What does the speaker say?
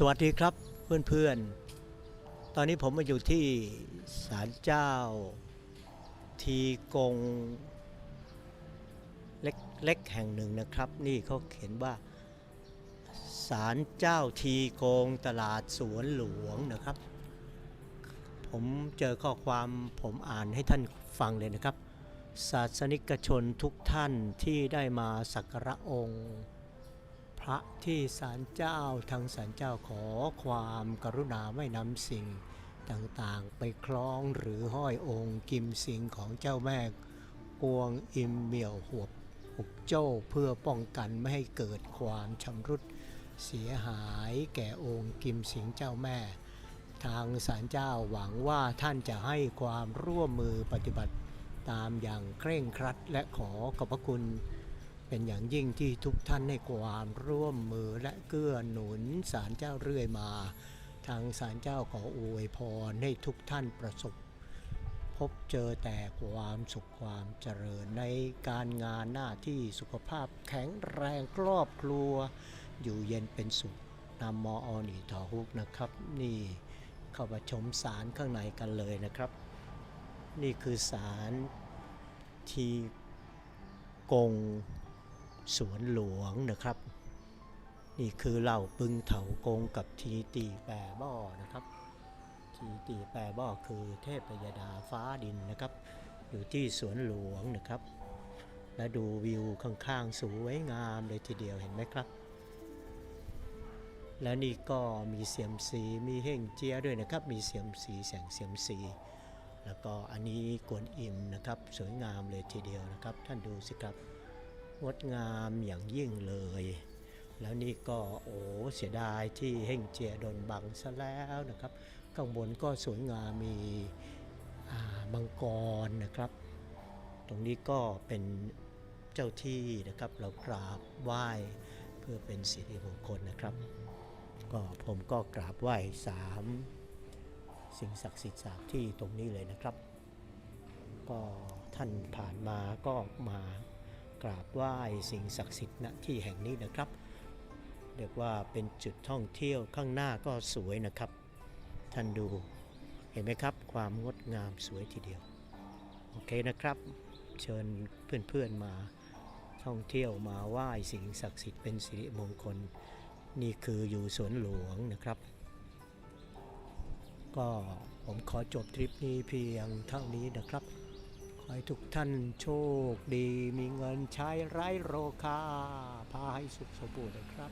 สวัสดีครับเพื่อนๆ ตอนนี้ผมมาอยู่ที่ศาลเจ้า ทีกงเล็กเล็กแห่งหนึ่งนะครับ นี่เขาเขียนว่าศาลเจ้าทีกงตลาดสวนหลวงนะครับ ผมเจอข้อความผมอ่านให้ท่านฟังเลยนะครับ ศาสนิกชนทุกท่านที่ได้มาสักการะองค์ ระที่ศาลเจ้าทางศาลเจ้าขอความกรุณาไม่นำสิ่งต่างๆ ไปคล้องหรือห้อยองค์กิมสิงของเจ้าแม่กวงอิมเหมี่ยวหวบหุกโจ้เพื่อป้องกันไม่ให้เกิดความชำรุดเสียหายแก่องค์กิมสิงเจ้าแม่ ทางศาลเจ้าหวังว่าท่านจะให้ความร่วมมือปฏิบัติตามอย่างเคร่งครัดและขอขอบพระคุณ เป็นอย่างยิ่งที่ทุกท่านให้ความร่วมมือและเกื้อหนุนศาลเจ้าเรื่อยมา ทางศาลเจ้าขออวยพรให้ทุกท่านประสบ พบเจอแต่ความสุขความเจริญในการงานหน้าที่สุขภาพแข็งแรงครอบครัว อยู่เย็นเป็นสุขนำมออนีทอฮุกนะครับ นี่เข้ามาชมศาลข้างในกันเลยนะครับ นี่คือศาลที่กง สวนหลวงนะครับ นี่คือเหล่าปึงเถากงกับทีตีแปรบ่อนะครับ ทีตีแปรบ่อคือเทพยดาฟ้าดินนะครับ อยู่ที่สวนหลวงนะครับ และดูวิวข้างๆสวยงามเลยทีเดียวเห็นไหมครับ และนี่ก็มีเสียมสีมีเฮ่งเจียด้วยนะครับ มีเสียมสีแสงเสียมสีแล้วก็อันนี้กวนอิมนะครับ สวยงามเลยทีเดียวนะครับ ท่านดูสิครับ งดงามอย่างยิ่งเลย แล้วนี่ก็โอ้เสียดายที่เฮ่งเจียโดนบังซะแล้วนะครับ ข้างบนก็สวยงามมีมังกรนะครับ ตรงนี้ก็เป็นเจ้าที่นะครับ เรากราบไหว้เพื่อเป็นสิริมงคลนะครับ ก็ผมก็กราบไหว้สามสิ่งศักดิ์สิทธิ์สามที่ตรงนี้เลยนะครับ ก็ท่านผ่านมาก็มา กราบไหว้สิ่งศักดิ์สิทธิ์ณที่แห่งนี้นะครับเรียกว่าเป็นจุดท่องเที่ยวข้างหน้าก็สวยนะครับ ท่านดูเห็นไหมครับ ความงดงามสวยทีเดียว โอเคนะครับ เชิญเพื่อนๆมาท่องเที่ยวมาไหว้สิ่งศักดิ์สิทธิ์เป็นสิริมงคล นี่คืออยู่สวนหลวงนะครับ ก็ผมขอจบทริปนี้เพียงเท่านี้นะครับ ให้ทุกท่านโชคดีมีเงินใช้ไร้โรคาพาให้สุขสมบูรณ์นะครับ